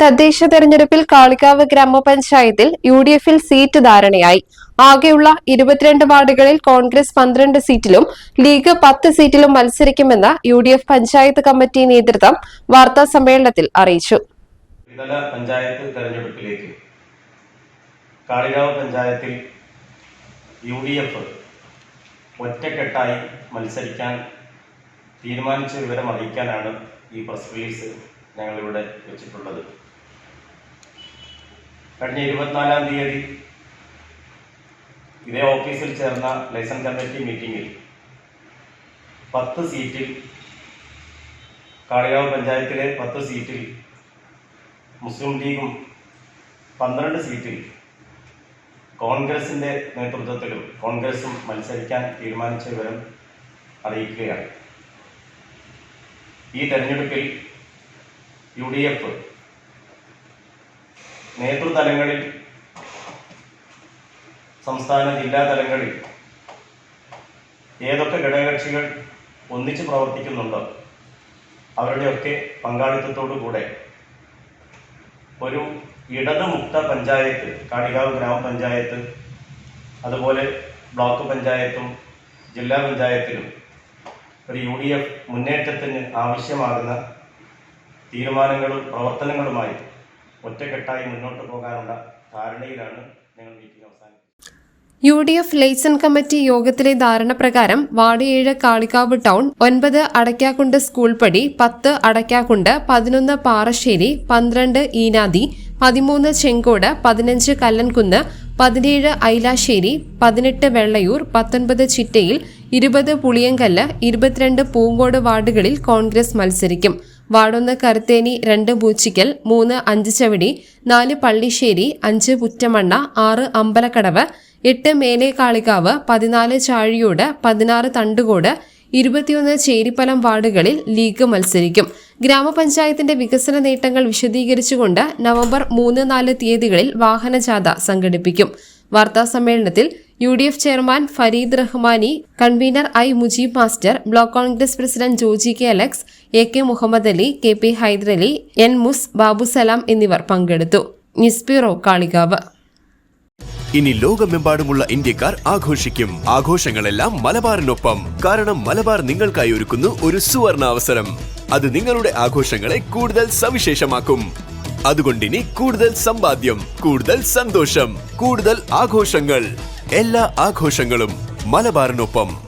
തദ്ദേശ തെരഞ്ഞെടുപ്പിൽ കാളികാവ് ഗ്രാമപഞ്ചായത്തിൽ യു ഡി എഫിൽ സീറ്റ് ധാരണയായി. ആകെയുള്ള ഇരുപത്തിരണ്ട് വാർഡുകളിൽ കോൺഗ്രസ് പന്ത്രണ്ട് സീറ്റിലും ലീഗ് പത്ത് സീറ്റിലും മത്സരിക്കുമെന്ന് U D F panchayat committee നേതൃത്വം വാർത്താ സമ്മേളനത്തിൽ അറിയിച്ചു. ഇന്നലെ പഞ്ചായത്ത് തെരഞ്ഞെടുപ്പിലേക്ക് കാളികാവ് പഞ്ചായത്തിൽ യു ഡി എഫ് ഒറ്റക്കെട്ടായി മത്സരിക്കാൻ തീരുമാനിച്ച വിവരം അറിയിക്കാനാണ് ഈ പ്രസ് റിലീസ് ഞങ്ങളിവിടെ വെച്ചിട്ടുള്ളത്. കഴിഞ്ഞ ഇരുപത്തിനാലാം തീയതി ഇതേ ഓഫീസിൽ ചേർന്ന ലൈസൻസ് കമ്മിറ്റി മീറ്റിംഗിൽ പത്ത് സീറ്റിൽ കാളികാവ് പഞ്ചായത്തിലെ പത്ത് സീറ്റിൽ മുസ്ലിം ലീഗും പന്ത്രണ്ട് സീറ്റിൽ കോൺഗ്രസിന്റെ നേതൃത്വത്തിലും കോൺഗ്രസും മത്സരിക്കാൻ തീരുമാനിച്ച വിവരം അറിയിക്കുകയാണ്. ഈ തെരഞ്ഞെടുപ്പിൽ യു ഡി എഫ് നേതൃതലങ്ങളിൽ സംസ്ഥാന ജില്ലാ തലങ്ങളിൽ ഏതൊക്കെ ഘടകകക്ഷികൾ ഒന്നിച്ച് പ്രവർത്തിക്കുന്നുണ്ടോ അവരുടെയൊക്കെ കൂടെ ഒരു ഇടതുമുക്ത പഞ്ചായത്ത് കാടികാവ് ഗ്രാമപഞ്ചായത്ത് അതുപോലെ ബ്ലോക്ക് പഞ്ചായത്തും ജില്ലാ പഞ്ചായത്തിലും ഒരു യു ഡി എഫ് മുന്നേറ്റത്തിന് ആവശ്യമാകുന്ന തീരുമാനങ്ങളും പ്രവർത്തനങ്ങളുമായി ഒറ്റക്കെട്ടായി മുന്നോട്ട് പോകാനുള്ള ധാരണയിലാണ് ഞങ്ങൾ മീറ്റിംഗ് അവസാനിപ്പിച്ചത്. U D F liaison committee യോഗത്തിലെ ധാരണ പ്രകാരം വാർഡ് ഏഴ് കാളികാവ് ടൗൺ ഒൻപത് അടയ്ക്കാക്കുണ്ട് സ്കൂൾ പടി പത്ത് അടയ്ക്കാക്കുണ്ട് പതിനൊന്ന് പാറശ്ശേരി പന്ത്രണ്ട് ഈനാദി പതിമൂന്ന് ചെങ്കോട് പതിനഞ്ച് കല്ലൻകുന്ന് പതിനേഴ് ഐലാശ്ശേരി പതിനെട്ട് വെള്ളയൂർ പത്തൊൻപത് ചിറ്റയിൽ ഇരുപത് പുളിയങ്കല്ല് ഇരുപത്തിരണ്ട് പൂങ്കോട് വാർഡുകളിൽ കോൺഗ്രസ് മത്സരിക്കും. വാർഡൊന്ന് കരുത്തേനി രണ്ട് പൂച്ചിക്കൽ മൂന്ന് അഞ്ചുചവടി നാല് പള്ളിശ്ശേരി അഞ്ച് പുറ്റമണ്ണ ആറ് അമ്പലക്കടവ് എട്ട് മേലേക്കാളികാവ് പതിനാല് ചാഴിയോട് പതിനാറ് തണ്ടുകോട് ഇരുപത്തിയൊന്ന് ചേരിപ്പലം വാർഡുകളിൽ ലീഗ് മത്സരിക്കും. ഗ്രാമപഞ്ചായത്തിന്റെ വികസന നേട്ടങ്ങൾ വിശദീകരിച്ചുകൊണ്ട് നവംബർ മൂന്ന് നാല് തീയതികളിൽ വാഹനജാഥ സംഘടിപ്പിക്കും. വാർത്താ സമ്മേളനത്തിൽ U D F chairman Fareed Rahmani convener I Mujeeb master block Congress president Joji K Alex A K Muhammad Ali K P Hydarali N മുസ് ബാബുസലാം എന്നിവർ പങ്കെടുത്തു. News bureau Kalikavu. ഇനി ലോകമെമ്പാടുമുള്ള ഇന്ത്യക്കാർ ആഘോഷിക്കും. ആഘോഷങ്ങളെല്ലാം മലബാറിനൊപ്പം. കാരണം മലബാർ നിങ്ങൾക്കായി ഒരുക്കുന്നു ഒരു സുവർണ അവസരം അത് നിങ്ങളുടെ ആഘോഷങ്ങളെ കൂടുതൽ സവിശേഷമാക്കും. അതുകൊണ്ടിനി കൂടുതൽ സമ്പാദ്യം കൂടുതൽ സന്തോഷം കൂടുതൽ ആഘോഷങ്ങൾ. എല്ലാ ആഘോഷങ്ങളും മലബാറിനൊപ്പം.